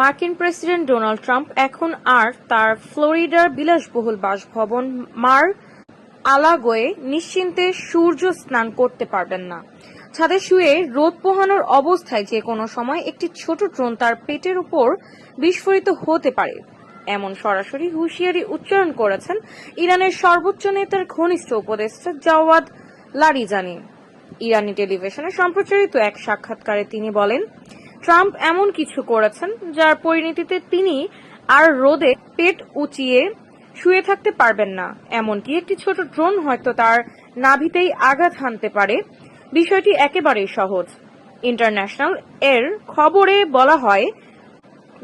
মার্কিন president Donald Trump এখন আর তার ফ্লোরিডার বিলাসবহুল বাসভবন মার আলাগোয়ে নিশ্চিন্তে সূর্য স্নান করতে পারবেন না। ছাদে শুয়ে রোদ পোহানোর অবস্থায় যে কোনো সময় একটি ছোট ড্রোন তার পেটের উপর বিস্ফোরিত হতে পারে। এমন সরাসরি হুঁশিয়ারি উচ্চারণ করেছেন ইরানের সর্বোচ্চ নেতার ঘনিষ্ঠ উপদেষ্টা জাওয়াদ লারিজানি। ইরানি টেলিভিশনে সম্প্রচারিত এক সাক্ষাৎকারে তিনি বলেন ট্রাম্প এমন কিছু করেছেন যার পরিণতিতে তিনি আর রোদে পেট উঁচিয়ে শুয়ে থাকতে পারবেন না। এমনকি একটি ছোট ড্রোন হয়তো তার নাভিতেই আঘাত হানতে পারে। বিষয়টি একেবারেই সহজ। ইন্টারন্যাশনাল এর খবরে বলা হয়,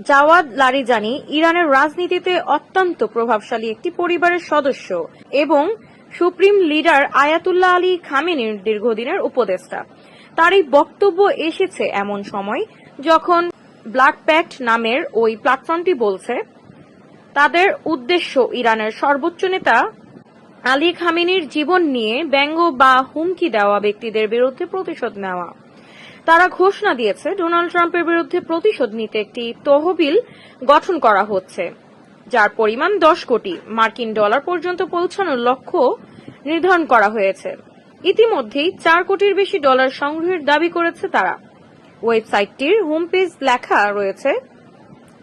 জাওয়াদ লারিজানি ইরানের রাজনীতিতে অত্যন্ত প্রভাবশালী একটি পরিবারের সদস্য এবং সুপ্রিম লিডার আয়াতুল্লাহ আলী খামেনির দীর্ঘদিনের উপদেষ্টা। তার এই বক্তব্য এসেছে এমন সময় যখন ব্ল্যাক প্যাক্ট নামের ওই প্ল্যাটফর্মটি বলছে, তাদের উদ্দেশ্য ইরানের সর্বোচ্চ নেতা আলী খামেনির জীবন নিয়ে ব্যঙ্গ বা হুমকি দেওয়া ব্যক্তিদের বিরুদ্ধে প্রতিশোধ নেওয়া। তারা ঘোষণা দিয়েছে, ডোনাল্ড ট্রাম্পের বিরুদ্ধে প্রতিশোধ নিতে একটি তহবিল গঠন করা হচ্ছে, যার পরিমাণ দশ কোটি মার্কিন ডলার পর্যন্ত পৌঁছানোর লক্ষ্য নির্ধারণ করা হয়েছে। ইতিমধ্যেই চার কোটির বেশি ডলার সংগ্রহের দাবি করেছে তারা। ওয়েবসাইটটির হোম পেজ লেখা রয়েছে,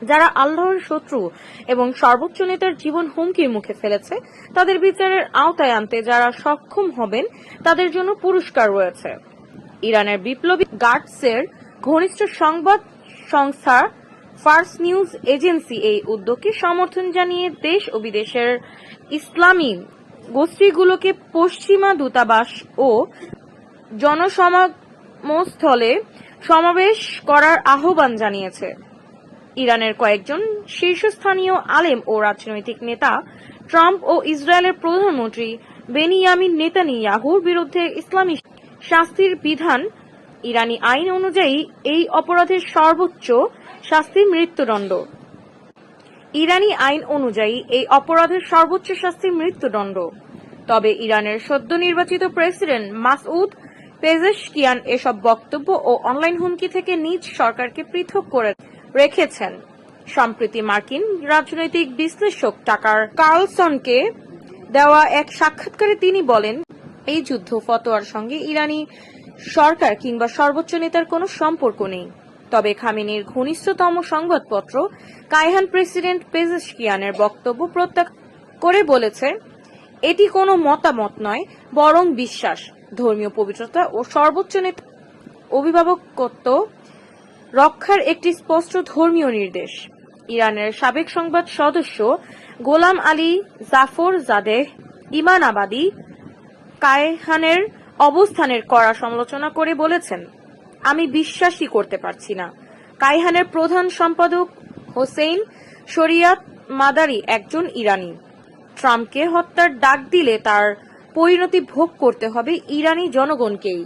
যারা আল্লাহর শত্রু এবং সর্বোচ্চ নেতার জীবন হুমকির মুখে ফেলেছে, তাদের বিচারের আওতায় আনতে যারা সক্ষম হবেন, তাদের জন্য পুরস্কার রয়েছে। ইরানের বিপ্লবী গার্ডসের ঘনিষ্ঠ সংবাদ সংস্থা ফার্স নিউজ এজেন্সি এই উদ্যোগকে সমর্থন জানিয়ে দেশ ও বিদেশের ইসলামী গোষ্ঠীগুলোকে পশ্চিমা দূতাবাস ও জনসমাগমস্থলে সমাবেশ করার আহ্বান জানিয়েছে। ইরানের কয়েকজন শীর্ষস্থানীয় আলেম ও রাজনৈতিক নেতা, ট্রাম্প ও ইসরায়েলের প্রধানমন্ত্রী বেনিয়ামিন নেতানিয়াহুর বিরুদ্ধে ইসলামী শাস্তির বিধান, ইরানি আইন অনুযায়ী এই অপরাধের সর্বোচ্চ শাস্তি মৃত্যুদণ্ড। ইরানি আইন অনুযায়ী এই অপরাধের সর্বোচ্চ শাস্তি মৃত্যুদণ্ড। তবে ইরানের সদ্য নির্বাচিত প্রেসিডেন্ট মাসউদ পেজেশকিয়ান এসব বক্তব্য ও অনলাইন হুমকি থেকে নিজ সরকারকে পৃথক করে রেখেছেন। সম্প্রতি মার্কিন রাজনৈতিক বিশ্লেষক টাকার কার্লসনকে দেওয়া এক সাক্ষাৎকারে তিনি বলেন, এই যুদ্ধ ফতোয়ার সঙ্গে ইরানি সরকার কিংবা সর্বোচ্চ নেতার কোনো সম্পর্ক নেই। তবে খামেনির ঘনিষ্ঠতম সংবাদপত্র কায়হান প্রেসিডেন্ট পেজেশকিয়ানের বক্তব্য প্রত্যাখ্যান করে বলেছে, এটি কোনো মতামত নয়, বরং বিশ্বাস। ধর্মীয় পবিত্রতা ও সর্বোচ্চ অভিভাবকত্ব রক্ষার একটি স্পষ্ট ধর্মীয় নির্দেশ। ইরানের সাবেক সংবাদ সদস্য গোলাম আলী জাফর জাদেহ ইমানাবাদী কায়হানের অবস্থানের কড়া সমালোচনা করে বলেছেন আমি বিশ্বাসই করতে পারছি না। কাইহানের প্রধান সম্পাদক হোসেইন শরিয়াত মাদারি একজন ইরানি। ট্রাম্পকে হত্যার ডাক দিলে তার পরিণতি ভোগ করতে হবে ইরানি জনগণকেই।